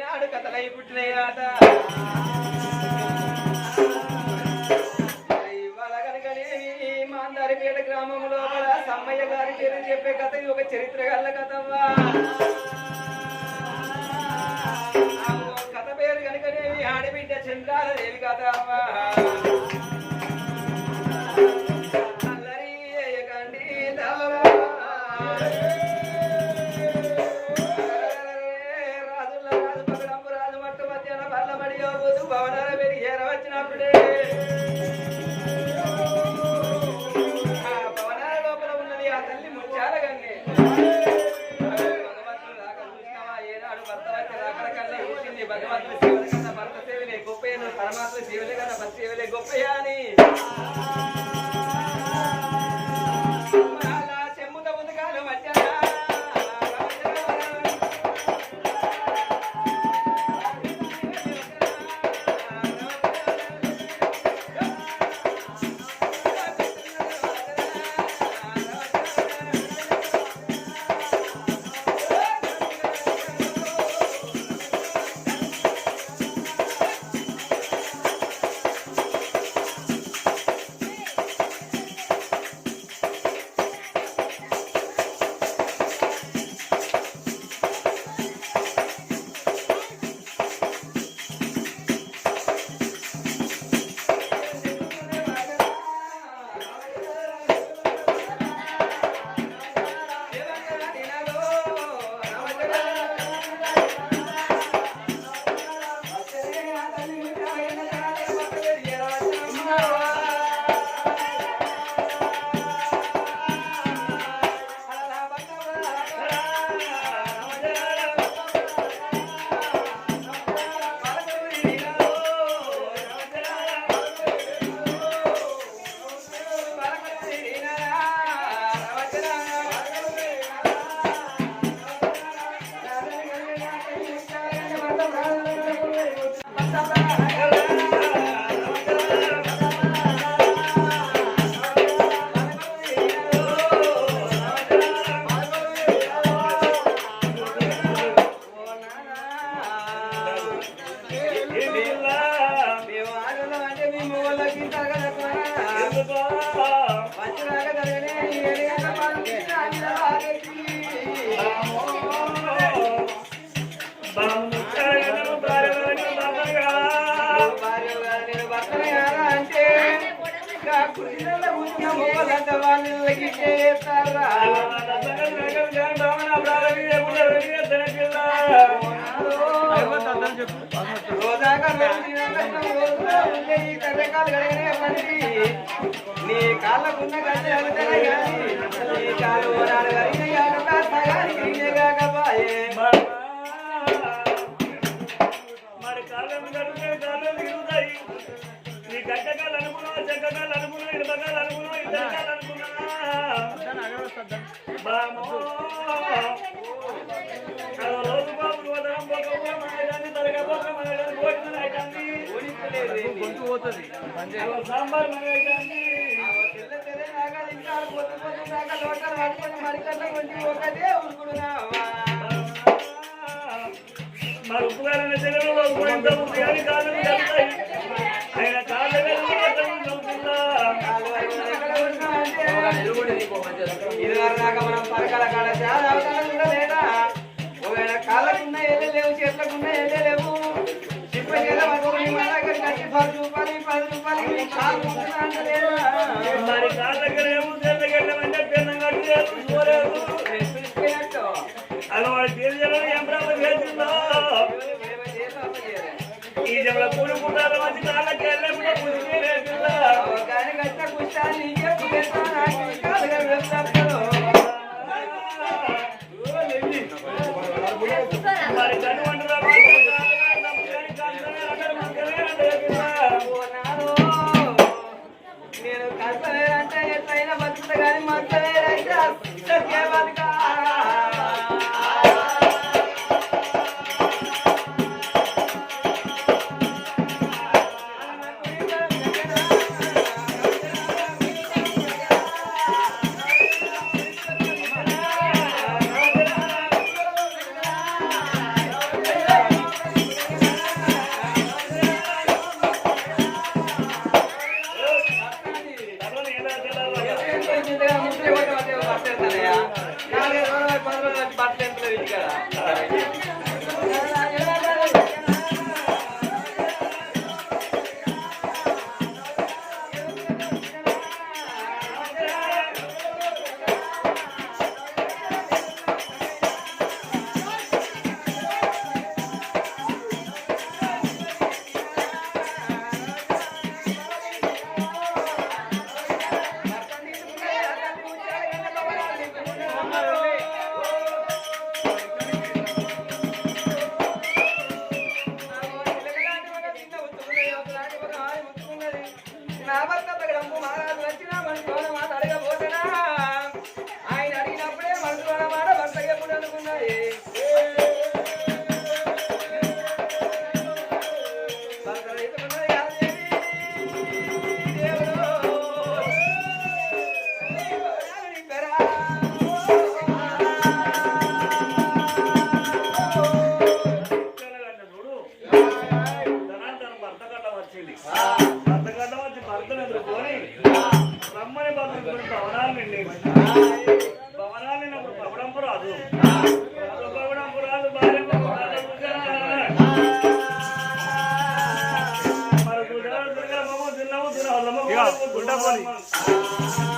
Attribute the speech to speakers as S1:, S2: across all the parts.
S1: ఈనాడు కథలై పుట్టినయాట ఇవాళ కనుకనేవి మాందారిపేట గ్రామంలో సమ్మయ్య గారి పేరు చెప్పే కథ ఇది ఒక చరిత్ర గల కథవా. కథ పేరు కనుకనేవి ఆడబిడ్డ చంద్రాల దేవి కథ గొప్పయాని నీ కాళ్ళకున్న కానీ నీ కాలు ఓనాడు కడిగిన సగానికి
S2: మరి కాలం గడిపే కాలం తిరుగుతాయి. నీ గడ్డకాలు అనుకున్నావా చెక్కకాలు అనుకున్నావు
S1: పట్టుకొని మరికట్ల కొంచెం
S2: మరి చెల్లెలు ఎంత ఉంది కానీ
S1: చెప్తాయి ఇది మనం పరకాల కాడ చాలా అవసరం కూడా లేదా ఒకవేళ కాళ్ళకున్న ఏళ్ళు లేవు చేతులకున్న ఏళ్ళు లేవు చిప్ప చేల పట్టుకొని మన దగ్గర కట్టి పది రూపాయలు పది రూపాయలు ఈ కాలు ఉంటుందా అంటే లేదా?
S2: మరి కాళ్ళ దగ్గర ఏమో చేత గడ్డమంటే పిల్లం కట్టి చూసుకోలేదు. అలా వాడు చేసిందో. ఈ జమల కూలి పుట్టాల మంచి కాళ్ళకి వెళ్ళకుండా
S1: అవగానే కట్ట కుష్టాన్ని నీకే పుట్టేస్తా,
S2: తిన్నాము తిన్నాము అయ్యయ్య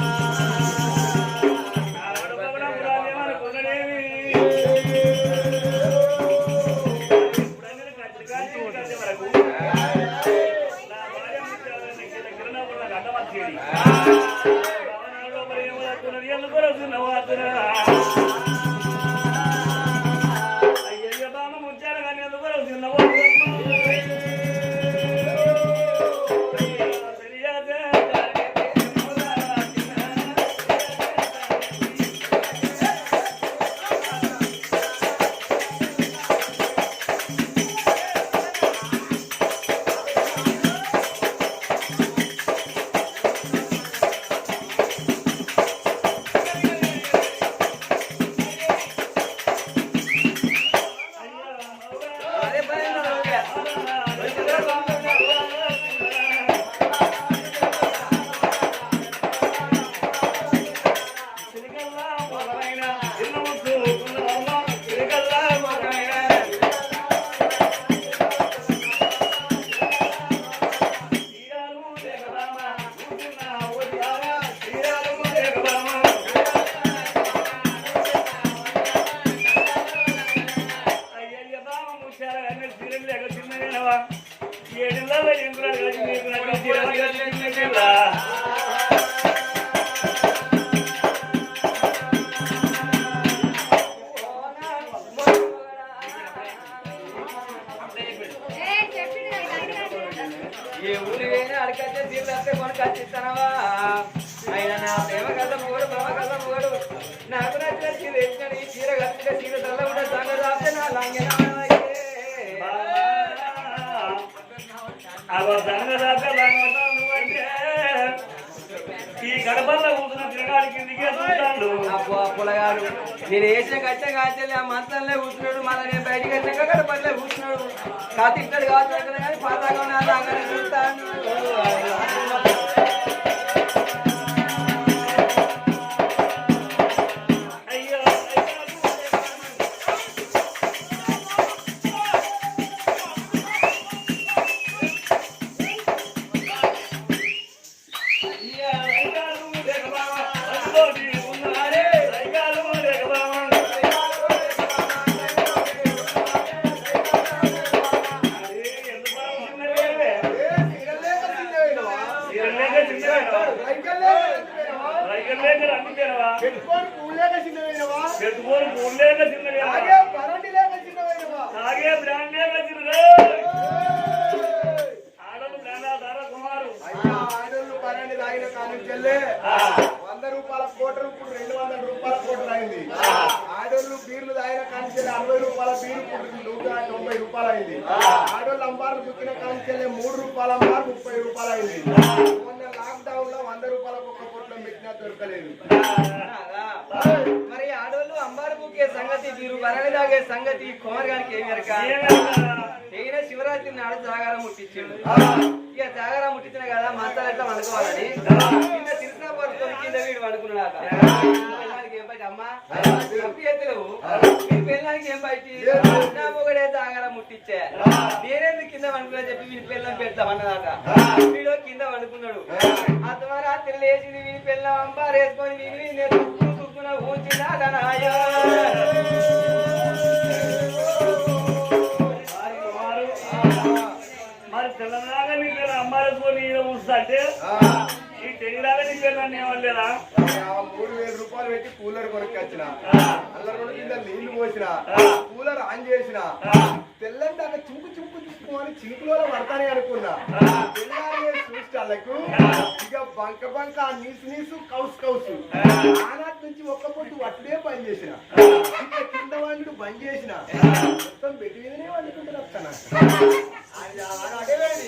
S1: ఏ ఊరి పోయినా అడకచ్చే సీట్లు వస్తే ఆయన నా ప్రేమ కథ మూడు ప్రేమ కథ మూడు. నాకు నచ్చిన చీర వేసిన ఈ చీర కట్టిన చీర తల్ల కూడా సంగ రాస్తే నా లంగనా
S2: అగో సంగదాత లంగతా నువ్వంటే గడపల్లో కూతున్న తిరగాలి కిందికి
S1: పొలగాడు నేను వేసిన కట్ట కాచలే ఆ మంచంలో కూర్చున్నాడు. మళ్ళీ నేను బయటికి వచ్చాక గడపట్లే కూర్చున్నాడు. కాదు ఇక్కడ కాదు కానీ పాతగా నా లాగానే చూస్తాను
S3: రూపాయలకు ఒక కోట్ల పెట్టినా దొరకలేదు.
S1: మరి ఆడోళ్ళు అంబారు బుక్కే సంగతి మీరు వరని తాగే సంగతి కుమార్ గారికి ఏమి ఎరక ఈయన శివరాత్రి నాడు జాగారం ముట్టించిండు. ఇక జాగారం ముట్టించిన కదా మంచాలు ఎట్లా అనుకోవాలని కింద తెలిసిన పడుతుంది కింద వీడు అనుకున్నాడు బయట అమ్మా తప్పి మీ పెళ్ళానికి ఏం బయట నా మొగడే నేనేందుకు కింద వండుకున్నా చెప్పి వీడి పెళ్ళం పెడతామన్నదాట వీడు కింద వండుకున్నాడు. ఆ. ద్వారా లేచింది వీడి పెళ్ళం అంబారు వేసుకొని వీడి నేను తుక్కు తుక్కున ఊంచినాడనాయా
S2: మరి తెలంగాణ నీ పేరు అమ్మాయి ఈయన ఉంచుతుంటే ఈ తెగిలాగా నీ పేరు నన్ను ఏమలేదా
S3: ఆ మూడు వేల రూపాయలు పెట్టి కూలర్ కొనుక్కొచ్చిన. అల్ల రెండు కింద నీళ్ళు పోసిన. కూలర్ ఆన్ చేసిన. తెల్లని దాకా చుంకు చుంకు చుక్కు అని చినుకులో పడతానే అనుకున్నా. తెల్లారి చూస్తాళ్ళకు ఇక బంక బంక నీసు నీసు కౌసు కౌసు. ఆనాటి నుంచి ఒక్క పొట్టు వట్టుడే పని చేసిన. ఇక కింద వండు బంద్ చేసిన. మొత్తం బెడ్ మీదనే వండుకుంటున్నా
S2: నీలాడి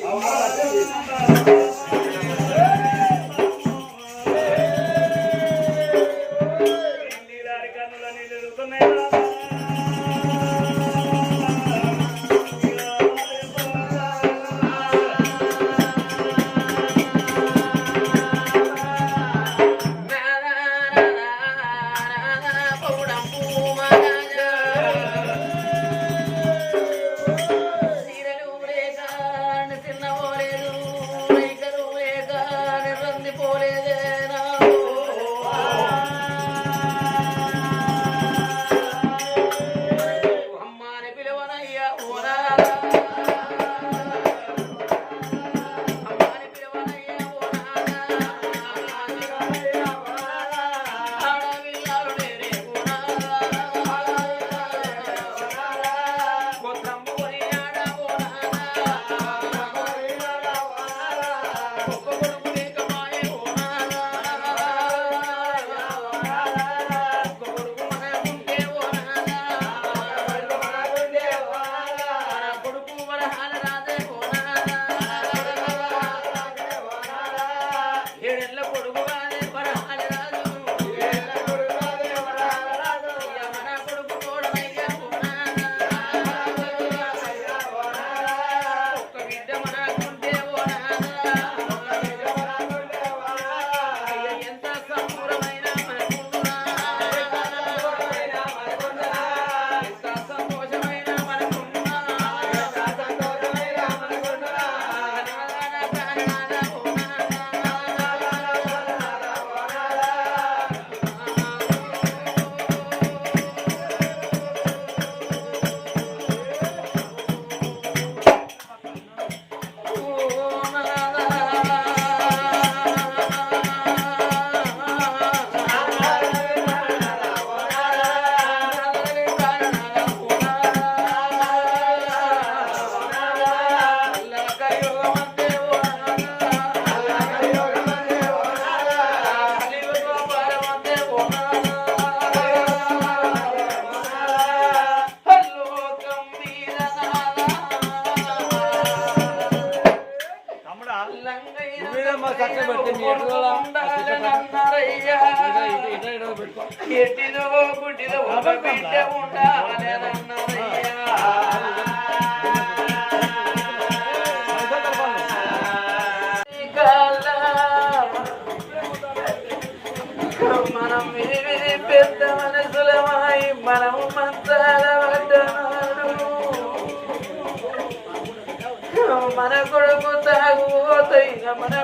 S4: ಮನ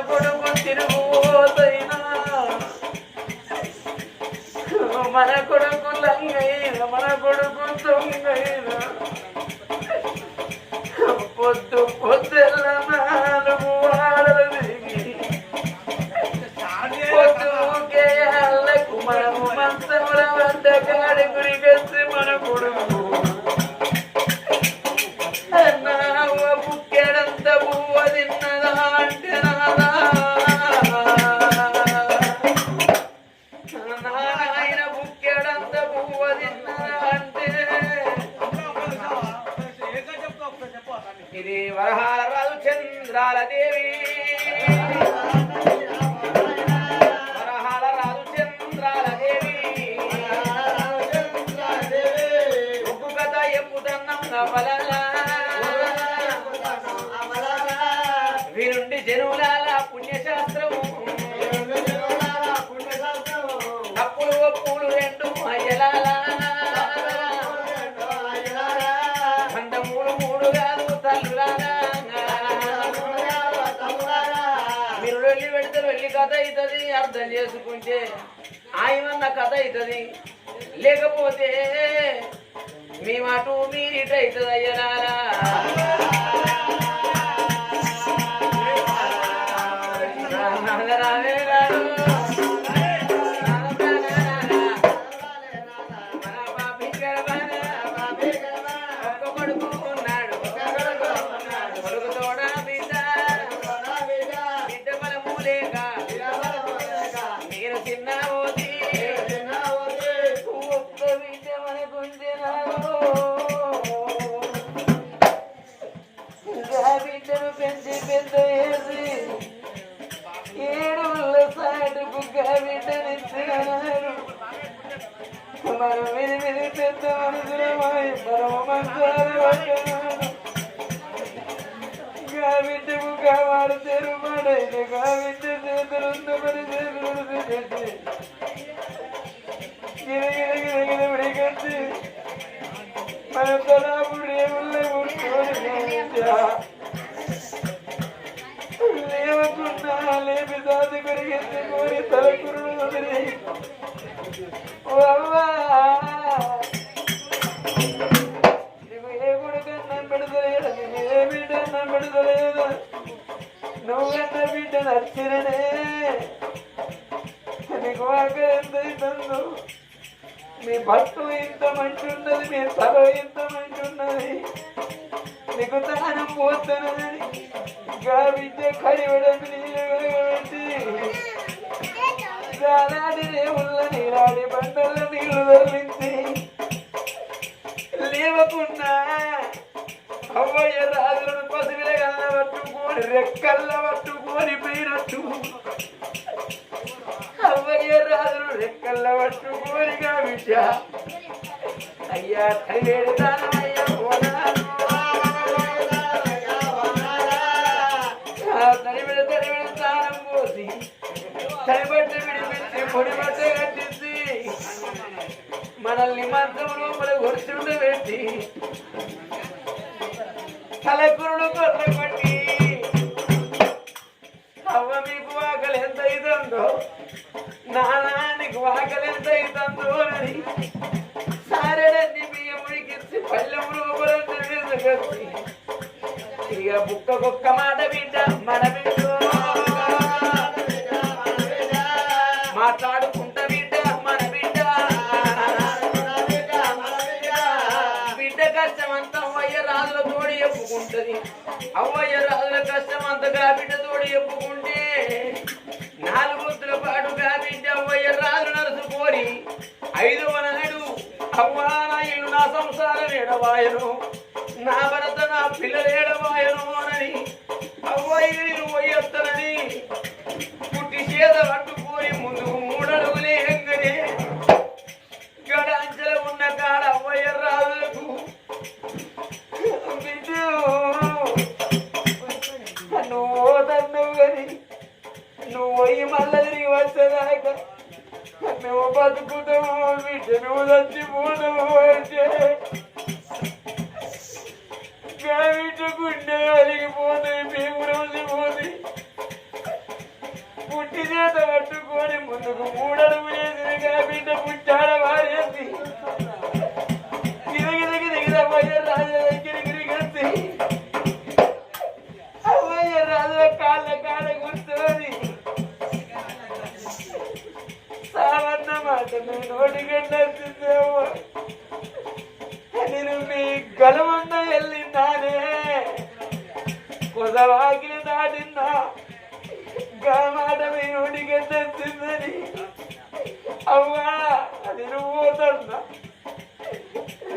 S4: చంద్రాల దేవి వెళ్ళి పెడితే వెళ్ళి కథ అవుతుంది అర్థం చేసుకుంటే ఆయమన్న కథ అవుతుంది. లేకపోతే మీ మాట మీరిటైతుంది అవుతుంది మీ భర్త ఇంత మంచున్నది మీ తల ఇంత తానం పోతున్నదని గా నీళ్ళు పెట్టి గానాడి నీరాడి బండల నీళ్ళు తరలించి లేవకున్నా అవ్వయ్య రాజులను పసివిల పట్టుకొని రెక్కల్ల పట్టుకొని పోయినట్టు అవ్వయ్య రాజులు రెక్కల్ల అయ్యా. తల్లి దానమయ్య పొడి బట్ట కట్టింది. మనల్ని మంచం లోపల కూర్చుండ పెట్టి. తలకురుడు కొట్ల కొట్టి. అవ్వ మీకు వాకలు ఎంత అవుతుందో నానానికి వాకలు ఎంత అవుతుందో అని సారెడన్ని బియ్యముడికి ఉడికించి పల్లెం లోపల తీసుకొచ్చి ఇక బుక్కకొక్క మాట బిడ్డ బిడ్డ మాట్లాడుకుంటా బిడ్డ మన బిడ్డ. బిడ్డ కష్టం అంతా అవ్వయ్య రాజుల తోడి చెప్పుకుంటది. అవ్వయ్య రాజుల కష్టం అంతగా బిడ్డ తోడి చెప్పుకుంటే నాలుగు వద్దుల పాటుగా బిడ్డ అవ్వయ్య రాజు నరుసుకొని ఐదవ నాడు అవ్వా నా ఇల్లు నా సంసారం ఎడవాయను నా భరత నా పిల్లలు ఏడవాయను అని అవ్వయ్య నేను పోయేస్తానని పుట్టి చేత బతుకుతాము బిడ్డ నువ్వు చచ్చిపోతాము అంటే బిడ్డ గుండె అలిగిపోతాయి మేము రోజుపోతాయి పుట్టి చేత పట్టుకొని ముందుకు మూడడుగు వేసింది బిడ్డ పుట్టాడ వారేసి గిరగిరగి దిగిరపోయే రాజా దగ్గరికి కట్టి అవ్వయ్య రాజా కాళ్ళ కాడ కూర్చోని సావర్ మాట నేను నోటికెళ్ళేమో నేను మీ గలవన్న వెళ్ళిందానే కొదవాకిలి దాటినా గా మాట మీ నోటికెళ్ళేసిందని అవ్వా అది నువ్వు పోతున్నా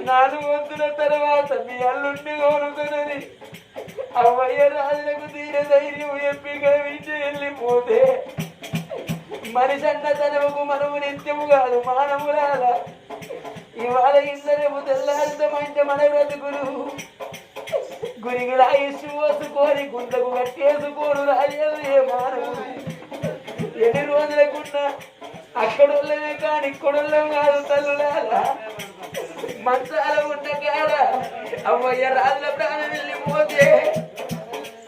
S4: నాలుగు వంతుల తర్వాత మీ అల్లుండి కోరుకునని అవ్వయ్య రాజులకు తీరే ధైర్యం ఎంపిక వెళ్ళిపోతే మనిషి అన్న మనము నిత్యము కాదు మానవులాల ఇవాళ ఇందరేపు తెల్లారితమంటే మన బ్రతుకులు. గురిగిల ఆయుష్ పోసుకోని గుండకు కట్టేసుకోను రాలేదు ఏ మానవుడు ఎన్ని రోజులకున్నా అక్కడోళ్ళమే కానీ ఇక్కడోళ్ళం కాదు తల్లులాల మంచాల ఉన్న కాడ అమ్మయ్య రాళ్ళ ప్రాణం వెళ్ళిపోతే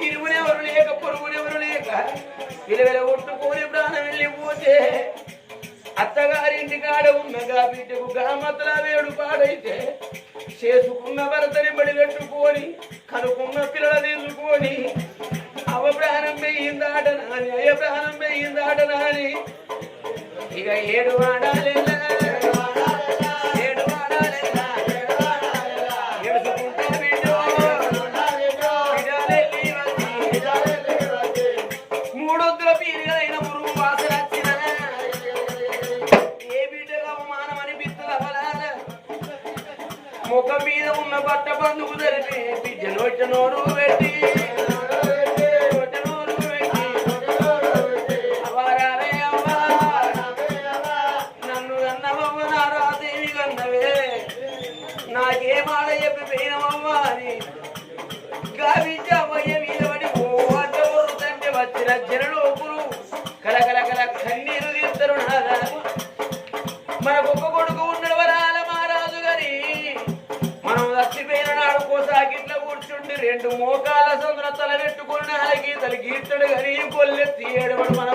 S4: ఇరువునెవరు లేక పొరుగునెవరు లేక విలువెల కొట్టుకొని ప్రాణం వెళ్ళిపోతే అత్తగారింటి కాడ ఉన్నగా బిడ్డకు గామతల వేడు పాడైతే చేసుకున్న భర్తని బడి పెట్టుకొని కనుకున్న పిల్లల తీసుకొని అవ ప్రాణం పెయ్యిందాట నాని అయ్య ప్రాణం పెయ్యిందాట నాని. ఇక ఏడు వాడాలిలా బిడ్డ నోట తల గీర్తడు కొల్లెత్తి ఏడవడు మన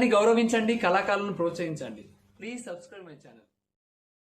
S5: కళని గౌరవించండి కళాకారులను ప్రోత్సహించండి.